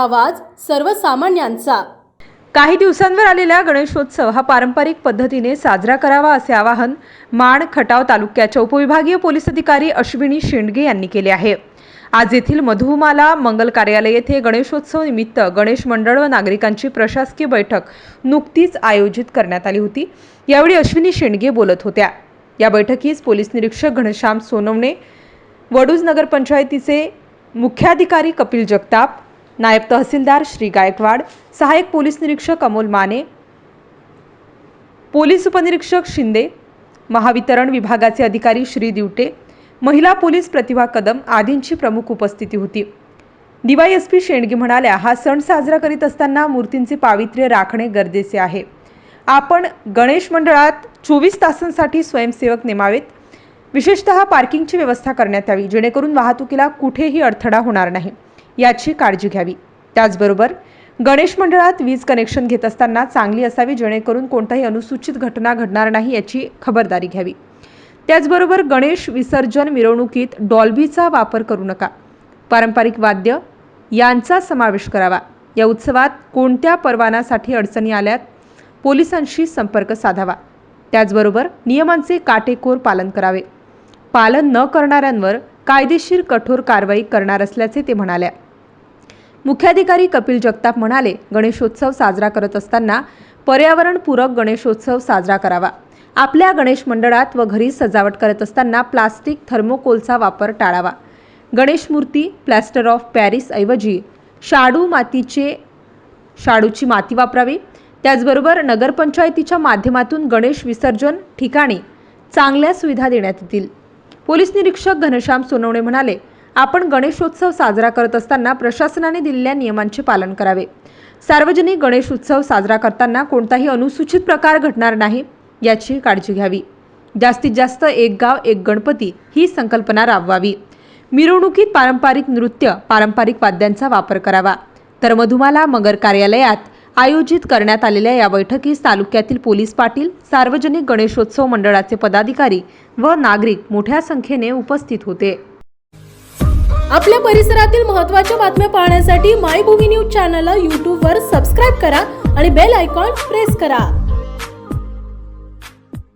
आवाज सर्वसामान्यांचा. काही दिवसांवर आलेला गणेशोत्सव हा पारंपरिक पद्धतीने साजरा करावा असे आवाहन माण खटाव तालुक्याच्या उपविभागीय पोलीस अधिकारी अश्विनी शेंडगे यांनी केले आहे. आज येथील मधुमाला मंगल कार्यालय येथे गणेशोत्सव निमित्त गणेश मंडळ व नागरिकांची प्रशासकीय बैठक नुकतीच आयोजित करण्यात आली होती. यावेळी अश्विनी शेंडगे बोलत होत्या. या बैठकीस पोलीस निरीक्षक घनश्याम सोनवणे वडूज नगरपंचायतीचे मुख्याधिकारी कपिल जगताप नायब तहसीलदार श्री गायकवाड सहाय्यक पोलीस निरीक्षक अमोल माने पोलीस उपनिरीक्षक शिंदे महावितरण विभागाचे अधिकारी श्री दिवटे महिला पोलीस प्रतिभा कदम आदींची प्रमुख उपस्थिती होती. डीवायएसपी शेंडगे म्हणाल्या हा सण साजरा करीत असताना मूर्तींचे पावित्र्य राखणे गरजेचे आहे. आपण गणेश मंडळात चोवीस तासांसाठी स्वयंसेवक नेमावेत. विशेषतः पार्किंगची व्यवस्था करण्यात यावी जेणेकरून वाहतुकीला कुठेही अडथळा होणार नाही. याची काळजी घ्यावी. त्याचबरोबर गणेश मंडळात वीज कनेक्शन घेत असताना चांगली असावी जेणेकरून कोणताही अनुसूचित घटना घडणार नाही याची खबरदारी घ्यावी. त्याचबरोबर गणेश विसर्जन मिरवणुकीत डॉल्बीचा वापर करू नका. पारंपरिक वाद्य यांचा समावेश करावा. या उत्सवात कोणत्या परवानासाठी अडचणी आल्यात पोलिसांशी संपर्क साधावा. त्याचबरोबर नियमांचे काटेकोर पालन करावे. पालन न करणाऱ्यांवर कायदेशीर कठोर कारवाई करणार असल्याचे ते म्हणाल्या मुख्याधिकारी कपिल जगताप म्हणाले गणेशोत्सव साजरा करत असताना पर्यावरणपूरक गणेशोत्सव साजरा करावा. आपल्या गणेश मंडळात व घरी सजावट करत असताना प्लास्टिक थर्मोकोलचा वापर टाळावा. गणेश मूर्ती प्लॅस्टर ऑफ पॅरिस ऐवजी शाडू मातीचे शाडूची माती वापरावी. त्याचबरोबर नगरपंचायतीच्या माध्यमातून गणेश विसर्जन ठिकाणी चांगल्या सुविधा देण्यात येतील. पोलीस निरीक्षक घनश्याम सोनवणे म्हणाले आपण गणेशोत्सव साजरा करत असताना प्रशासनाने दिलेल्या नियमांचे पालन करावे. सार्वजनिक गणेश उत्सव साजरा करताना कोणताही अनुसूचित प्रकार घडणार नाही याची काळजी घ्यावी. जास्तीत जास्त एक गाव एक गणपती ही संकल्पना राबवावी. मिरवणुकीत पारंपरिक नृत्य पारंपरिक वाद्यांचा वापर करावा. तर मधुमाला मगर कार्यालयात आयोजित करण्यात आलेल्या या बैठकीस तालुक्यातील पोलीस पाटील सार्वजनिक गणेशोत्सव मंडळाचे पदाधिकारी व नागरिक मोठ्या संख्येने उपस्थित होते. आपल्या परिसरातील महत्त्वाच्या बातम्या पाहण्यासाठी मायभूमी न्यूज चॅनलला यूट्यूबवर सबस्क्राईब करा आणि बेल आयकॉन प्रेस करा.